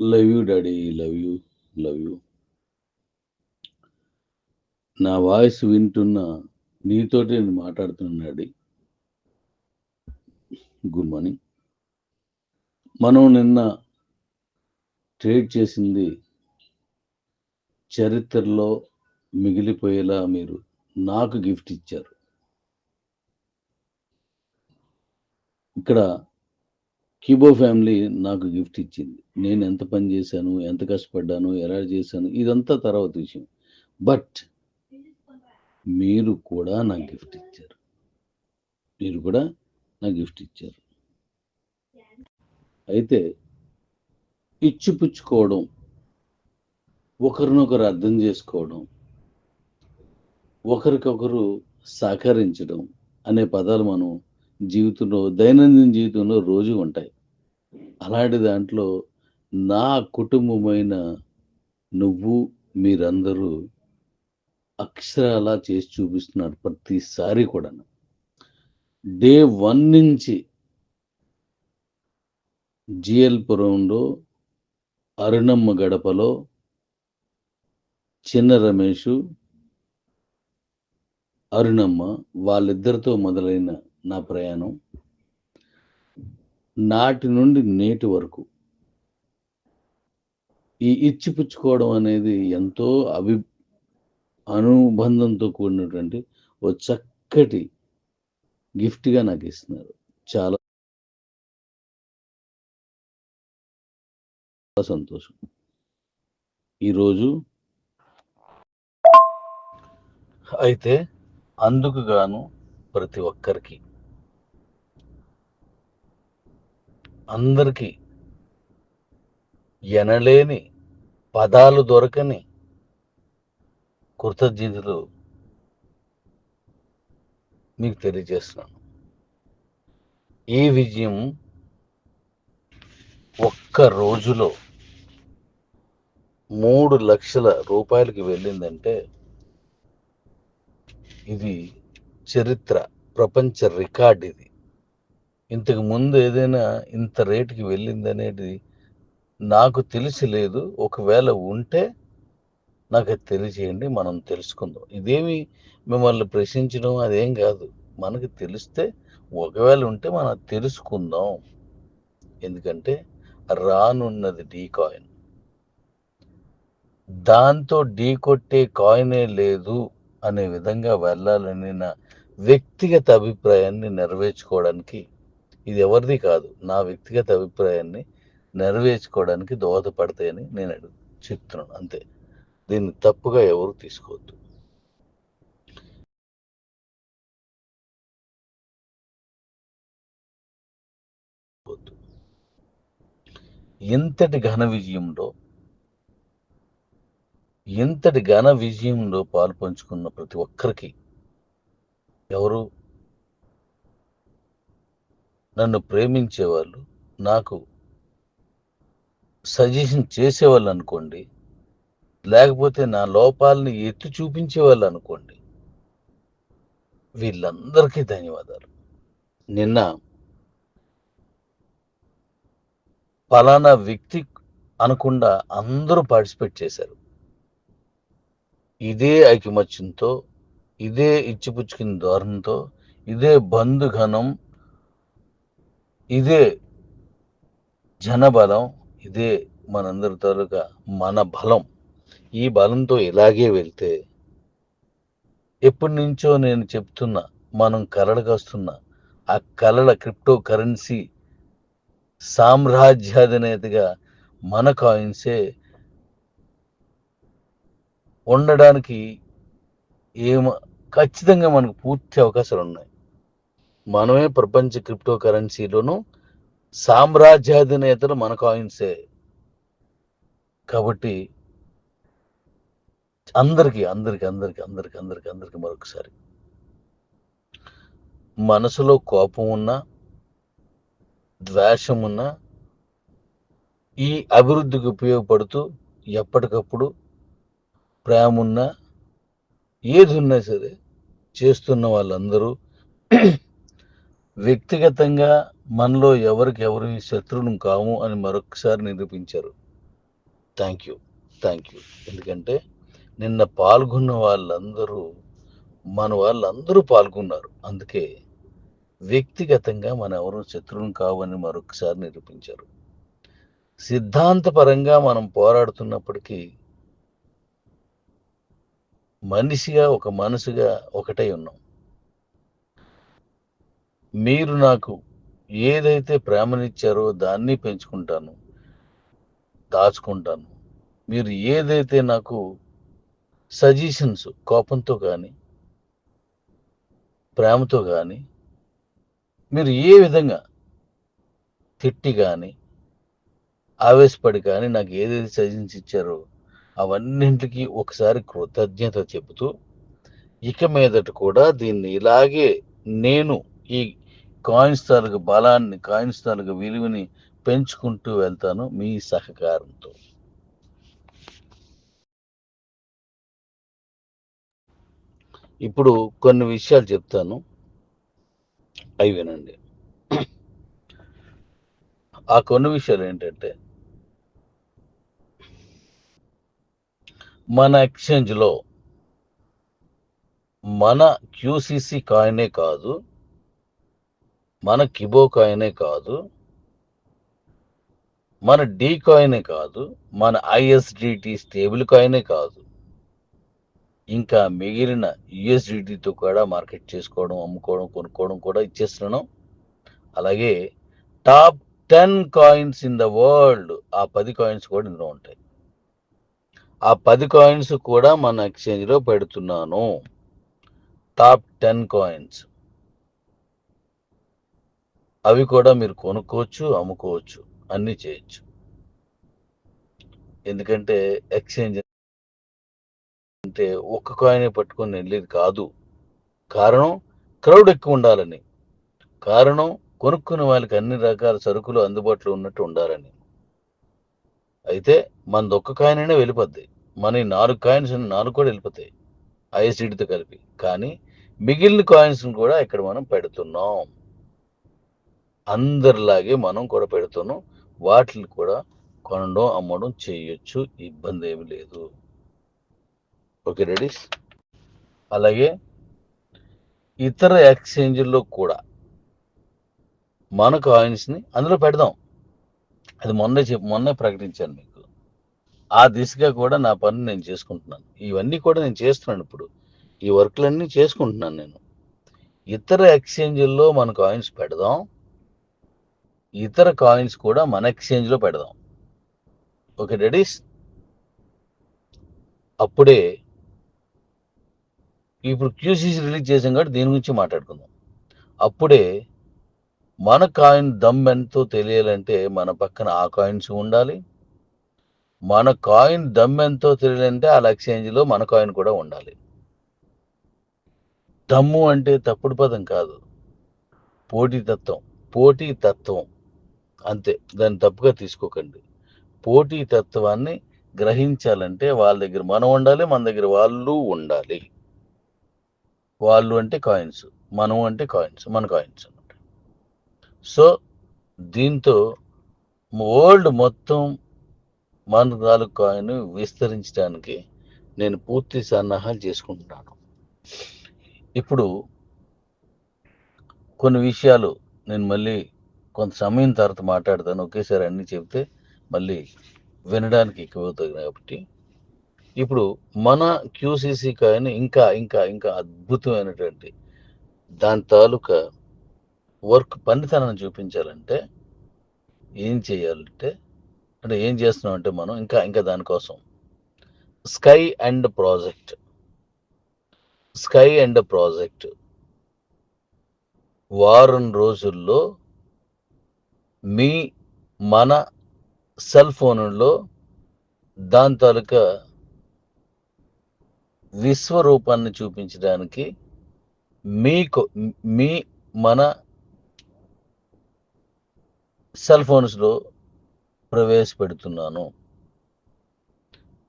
Love you daddy love you love you నా voice వింటున్న నీతోటి నేను మాట్లాడుతున్నా డాడీ. గుడ్ మార్నింగ్ మనం నిన్న ట్రేడ్ చేసింది చరిత్రలో మిగిలిపోయేలా మీరు నాకు గిఫ్ట్ ఇచ్చారు. ఇక్కడ కీబో ఫ్యామిలీ నాకు గిఫ్ట్ ఇచ్చింది. నేను ఎంత పని చేశాను ఎంత కష్టపడ్డాను ఎలా చేశాను ఇదంతా తర్వాత విషయం. బట్ మీరు కూడా నాకు గిఫ్ట్ ఇచ్చారు. మీరు కూడా నాకు గిఫ్ట్ ఇచ్చారు. అయితే ఇచ్చిపుచ్చుకోవడం ఒకరినొకరు అర్థం చేసుకోవడం ఒకరికొకరు సహకరించడం అనే పదాలు మనం జీవితంలో దైనందిన జీవితంలో రోజు ఉంటాయి. అలాంటి దాంట్లో నా కుటుంబమైన నువ్వు మీరందరూ అక్షరాలా చేసి చూపిస్తున్నారు ప్రతిసారి కూడా డే వన్ నుంచి జిఎల్పురంలో అరుణమ్మ గడపలో చిన్న రమేషు అరుణమ్మ వాళ్ళిద్దరితో మొదలైన నా ప్రయాణం నాటి నుండి నేటి వరకు ఈ ఇచ్చిపుచ్చుకోవడం అనేది ఎంతో అభి అనుబంధంతో కూడినటువంటి ఓ చక్కటి గిఫ్ట్గా నాకు ఇస్తున్నారు. చాలా సంతోషం. ఈరోజు అయితే అందుకు గాను ప్రతి ఒక్కరికి అందరికీ ఎనలేని పదాలు దొరకని కృతజ్ఞతలు మీకు తెలియజేస్తున్నాను. ఈ విజయం ఒక్క రోజులో మూడు లక్షల రూపాయలకి వెళ్ళిందంటే ఇది చరిత్ర ప్రపంచ రికార్డ్ ఇది. ఇంతకు ముందు ఏదైనా ఇంత రేటుకి వెళ్ళింది అనేది నాకు తెలిసి లేదు. ఒకవేళ ఉంటే నాకు అది తెలియజేయండి మనం తెలుసుకుందాం. ఇదేమి మిమ్మల్ని ప్రశ్నించడం అదేం కాదు. మనకు తెలిస్తే ఒకవేళ ఉంటే మనం తెలుసుకుందాం. ఎందుకంటే రానున్నది డీ కాయిన్ దాంతో ఢీ కొట్టే కాయినే లేదు అనే విధంగా వెళ్ళాలని నా వ్యక్తిగత అభిప్రాయాన్ని నెరవేర్చుకోవడానికి ఇది ఎవరిది కాదు నా వ్యక్తిగత అభిప్రాయాన్ని నెరవేర్చుకోవడానికి దోహదపడతాయని నేను అడుగు చెప్తున్నాను అంతే. దీన్ని తప్పుగా ఎవరు తీసుకోవద్దు. ఇంతటి ఘన విజయంలో ఇంతటి ఘన విజయంలో పాలు పంచుకున్న ప్రతి ఒక్కరికి ఎవరు నన్ను ప్రేమించేవాళ్ళు నాకు సజెషన్ చేసేవాళ్ళు అనుకోండి లేకపోతే నా లోపాలని ఎత్తి చూపించేవాళ్ళు అనుకోండి వీళ్ళందరికీ ధన్యవాదాలు. నిన్న ఫలానా వ్యక్తి అనకుండా అందరూ పార్టిసిపేట్ చేశారు. ఇదే ఐకమత్యంతో ఇదే ఇచ్చిపుచ్చుకుని ధోరణితో ఇదే బంధుఘనం ఇదే జనబలం ఇదే మనందరి తరగా మన బలం. ఈ బలంతో ఇలాగే వెళ్తే ఎప్పటి నుంచో నేను చెప్తున్నా మనం కలలకు వస్తున్న ఆ కలల క్రిప్టో కరెన్సీ సామ్రాజ్యాధినేతగా మన కాయిన్సే ఉండడానికి ఏమ ఖచ్చితంగా మనకు పూర్తి అవకాశాలు ఉన్నాయి మనమే ప్రపంచ క్రిప్టో కరెన్సీలోను సామ్రాజ్యాధినేతలు మన కాయిన్సే. కాబట్టి అందరికీ అందరికి అందరికి అందరికి అందరికి అందరికి మరొకసారి. మనసులో కోపం ఉన్నా ద్వేషం ఉన్నా ఈ అభివృద్ధికి ఉపయోగపడుతూ ఎప్పటికప్పుడు ప్రేమ ఉన్నా ఏది ఉన్నా సరే చేస్తున్న వాళ్ళందరూ వ్యక్తిగతంగా మనలో ఎవరికి ఎవరు శత్రువులు కాము అని మరొకసారి నిరూపించారు. థ్యాంక్ యూ థ్యాంక్ యూ ఎందుకంటే నిన్న పాల్గొన్న వాళ్ళందరూ మన వాళ్ళందరూ పాల్గొన్నారు. అందుకే వ్యక్తిగతంగా మన ఎవరు శత్రువులు కావని మరొకసారి నిరూపించారు. సిద్ధాంతపరంగా మనం పోరాడుతున్నప్పటికీ మనిషిగా ఒక మనసుగా ఒకటై ఉన్నాం. మీరు నాకు ఏదైతే ప్రేమనిచ్చారో దాన్ని పెంచుకుంటాను దాచుకుంటాను. మీరు ఏదైతే నాకు సజెషన్స్ కోపంతో కానీ ప్రేమతో కానీ మీరు ఏ విధంగా తిట్టి కానీ ఆవేశపడి కానీ నాకు ఏదైతే సజెషన్స్ ఇచ్చారో అవన్నింటికి ఒకసారి కృతజ్ఞత చెబుతూ ఇక మీదట కూడా దీన్ని ఇలాగే నేను ఈ కాయిన్స్ తాలూకు బలాన్ని కాయిన్స్ తాలూకు విలువని పెంచుకుంటూ వెళ్తాను మీ సహకారంతో. ఇప్పుడు కొన్ని విషయాలు చెప్తాను. అవి వినండి. ఆ కొన్ని విషయాలు ఏంటంటే మన ఎక్స్చేంజ్లో మన క్యూసిసి కాయినే కాదు మన కిబో కాయినే కాదు మన డీ కాయినే కాదు మన ఐఎస్డిటి స్టేబుల్ కాయినే కాదు. ఇంకా మిగిలిన యుఎస్డిటితో కూడా మార్కెట్ చేసుకోవడం అమ్ముకోవడం కొనుక్కోవడం కూడా ఇచ్చేస్తున్నాను. అలాగే top ten coins in the world ఆ పది కాయిన్స్ కూడా ఇందులో ఉంటాయి. ఆ పది కాయిన్స్ కూడా మన ఎక్స్చేంజ్లో పెడుతున్నాను. Top ten coins. అవి కూడా మీరు కొనుక్కోవచ్చు అమ్ముకోవచ్చు అన్నీ చేయొచ్చు. ఎందుకంటే ఎక్స్చేంజ్ అంటే ఒక్క కాయినే పట్టుకొని వెళ్ళేది కాదు. కారణం క్రౌడ్ ఎక్కువ ఉండాలని. కారణం కొనుక్కునే వాళ్ళకి అన్ని రకాల సరుకులు అందుబాటులో ఉన్నట్టు ఉండాలని. అయితే మనది ఒక్క కాయిన్ అయినా వెళ్ళిపోద్ది. మన ఈ నాలుగు కాయిన్స్ నాలుగు కూడా వెళ్ళిపోతాయి. ఐఎస్డితో కలిపి. కానీ మిగిలిన కాయిన్స్ కూడా ఇక్కడ మనం పెడుతున్నాం. అందరిలాగే మనం కూడా పెడుతున్నాం. వాటిని కూడా కొనడం అమ్మడం చేయొచ్చు. ఇబ్బంది ఏమి లేదు. ఓకే రెడీస్ అలాగే ఇతర ఎక్స్చేంజ్ల్లో కూడా మన కాయిన్స్ని అందులో పెడదాం. అది మొన్నే చెప్పు మొన్నే ప్రకటించాను మీకు. ఆ దిశగా కూడా నా పని నేను చేసుకుంటున్నాను. ఇవన్నీ కూడా నేను చేస్తున్నాను ఇప్పుడు. ఈ వర్క్లన్నీ చేసుకుంటున్నాను నేను. ఇతర ఎక్స్చేంజ్ల్లో మన కాయిన్స్ పెడదాం. ఇతర కాయిన్స్ కూడా మన ఎక్స్చేంజ్లో పెడదాం. ఓకే రెడీస్ అప్పుడే ఇప్పుడు క్యూసీసీ రిలీజ్ చేసాం కాబట్టి దీని గురించి మాట్లాడుకుందాం. అప్పుడే మన కాయిన్ దమ్ ఎంతో తెలియాలంటే మన పక్కన ఆ కాయిన్స్ ఉండాలి. మన కాయిన్ దమ్ ఎంతో తెలియాలంటే ఆ ఎక్స్చేంజ్లో మన కాయిన్ కూడా ఉండాలి. దమ్ము అంటే తప్పుడు పదం కాదు. పోటీ తత్వం. పోటీ తత్వం. అంతే దాన్ని తప్పుగా తీసుకోకండి. పోటీ తత్వాన్ని గ్రహించాలంటే వాళ్ళ దగ్గర మనం ఉండాలి మన దగ్గర వాళ్ళు ఉండాలి. వాళ్ళు అంటే కాయిన్స్ మనం అంటే కాయిన్స్ మన కాయిన్స్ అనమాట సో దీంతో వరల్డ్ మొత్తం మన తాలూకు కాయిన్ విస్తరించడానికి నేను పూర్తి సన్నాహాలు చేసుకుంటున్నాను. ఇప్పుడు కొన్ని విషయాలు నేను మళ్ళీ కొంత సమయం తర్వాత మాట్లాడతాను. ఒకేసారి అన్నీ చెబితే మళ్ళీ వినడానికి ఎక్కువ అవుతుంది కాబట్టి. ఇప్పుడు మన క్యూసీసీ కాయని ఇంకా ఇంకా ఇంకా అద్భుతమైనటువంటి దాని తాలూకా వర్క్ పనితనాన్ని చూపించాలంటే ఏం చేయాలంటే అంటే ఏం చేస్తున్నాం అంటే మనం ఇంకా ఇంకా దానికోసం sky and project sky and project వారం రోజుల్లో మీ మన సెల్ ఫోన్లో దాని తాలూకా విశ్వరూపాన్ని చూపించడానికి మీకు మీ మన సెల్ ఫోన్స్లో ప్రవేశపెడుతున్నాను.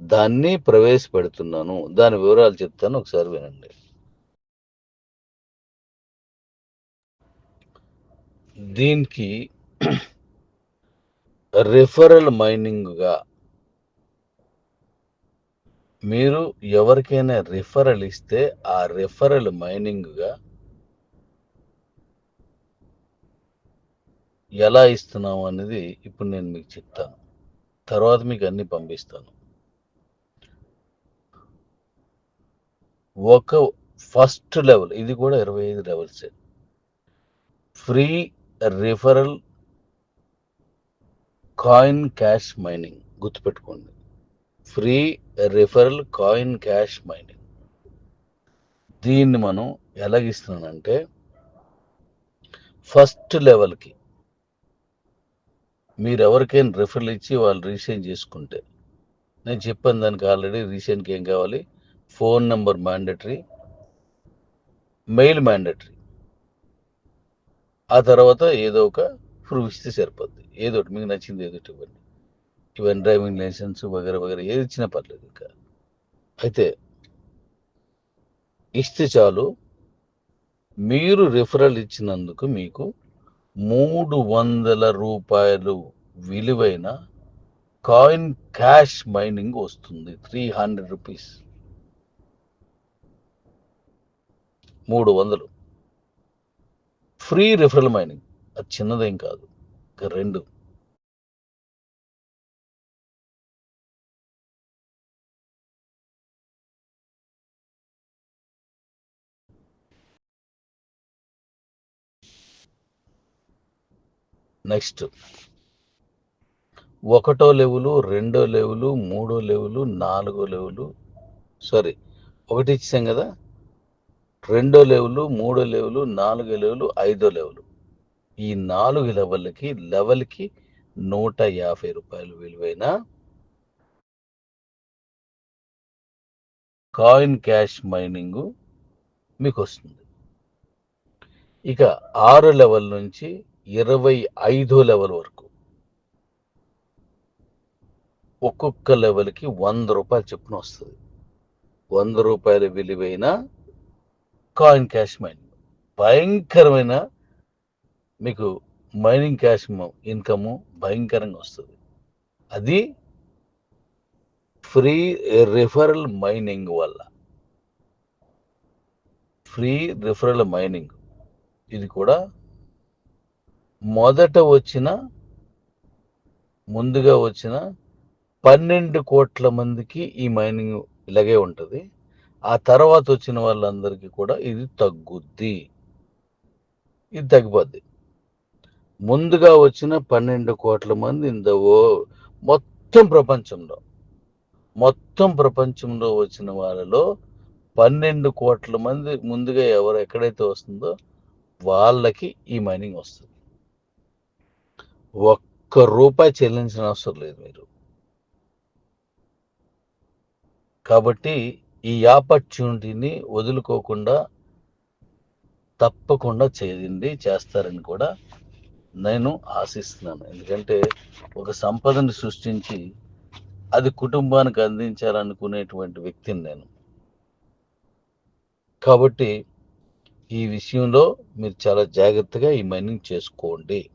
దాన్ని ప్రవేశపెడుతున్నాను. దాని వివరాలు చెప్తాను. ఒకసారి వినండి. దీనికి రిఫరల్ మైనింగ్గా మీరు ఎవరికైనా రిఫరల్ ఇస్తే ఆ రిఫరల్ మైనింగ్గా ఎలా ఇస్తున్నాం అనేది ఇప్పుడు నేను మీకు చెప్తాను. తర్వాత మీకు అన్ని పంపిస్తాను. ఒక ఫస్ట్ లెవెల్ ఇది కూడా ఇరవై ఐదు లెవెల్సే. Free referral coin cash mining గుర్తుపెట్టుకోండి. Free referral coin cash mining దీన్ని మనం ఎలాగిస్తున్నానంటే ఫస్ట్ లెవెల్కి మీరు ఎవరికైనా రిఫరల్ ఇచ్చి వాళ్ళు రీసైన్ చేసుకుంటే నేను చెప్పాను దానికి ఆల్రెడీ రీసైన్కి ఏం కావాలి? Phone number mandatory mail mandatory ఆ తర్వాత ఏదో ఒక ప్రూఫ్ ఇస్తే సరిపోద్ది. ఏదో మీకు నచ్చింది ఏదో ఇవ్వండి. ఇవన్నీ డ్రైవింగ్ లైసెన్స్ వగేరా వగేరా ఏది ఇచ్చినా పర్లేదు ఇంకా. అయితే ఇస్తే చాలు. మీరు రిఫరల్ ఇచ్చినందుకు మీకు మూడు వందల రూపాయలు విలువైన కాయిన్ క్యాష్ మైనింగ్ వస్తుంది. త్రీ హండ్రెడ్ రూపీస్ మూడు వందలు. ఫ్రీ రిఫరల్ మైనింగ్ అది చిన్నదేం కాదు. ఇక రెండు. నెక్స్ట్. ఒకటో లెవెలు రెండో లెవెలు మూడో లెవెలు నాలుగో లెవెలు. సారీ ఒకటి ఇచ్చాం కదా. రెండో లెవెలు మూడో లెవెలు నాలుగో లెవెలు ఐదో లెవెలు. ఈ నాలుగు లెవెల్కి లెవెల్కి నూట యాభై రూపాయలు విలువైన కాయిన్ క్యాష్ మైనింగ్ మీకు వస్తుంది ఇక ఆరు లెవెల్ నుంచి ఇరవై ఐదో లెవెల్ వరకు. ఒక్కొక్క లెవెల్కి వంద రూపాయలు చొప్పున వస్తుంది. వంద రూపాయల విలువైన కాయిన్ క్యాష్ మైనింగ్. భయంకరమైన మీకు మైనింగ్ క్యాష్ ఇన్కమ్ భయంకరంగా వస్తుంది. అది ఫ్రీ రిఫరల్ మైనింగ్ వల్ల. ఫ్రీ రిఫరల్ మైనింగ్ ఇది కూడా మొదట వచ్చిన ముందుగా వచ్చిన పన్నెండు కోట్ల మందికి ఈ మైనింగ్ ఇలాగే ఉంటుంది. ఆ తర్వాత వచ్చిన వాళ్ళందరికీ కూడా ఇది తగ్గుద్ది. ఇది తగ్గిపోద్ది. ముందుగా వచ్చిన పన్నెండు కోట్ల మంది ఇంత ఓ మొత్తం ప్రపంచంలో మొత్తం ప్రపంచంలో వచ్చిన వాళ్ళలో పన్నెండు కోట్ల మంది ముందుగా ఎవరు ఎక్కడైతే వస్తుందో వాళ్ళకి ఈ మైనింగ్ వస్తుంది. ఒక్క రూపాయి చెల్లించిన అవసరం లేదు మీరు. కాబట్టి ఈ ఆపర్చునిటీని వదులుకోకుండా తప్పకుండా చేయండి చేస్తారని కూడా నేను ఆశిస్తున్నాను. ఎందుకంటే ఒక సంపదను సృష్టించి అది కుటుంబానికి అందించాలనుకునేటువంటి వ్యక్తిని నేను. కాబట్టి ఈ విషయంలో మీరు చాలా జాగ్రత్తగా ఈ మైనింగ్ చేసుకోండి.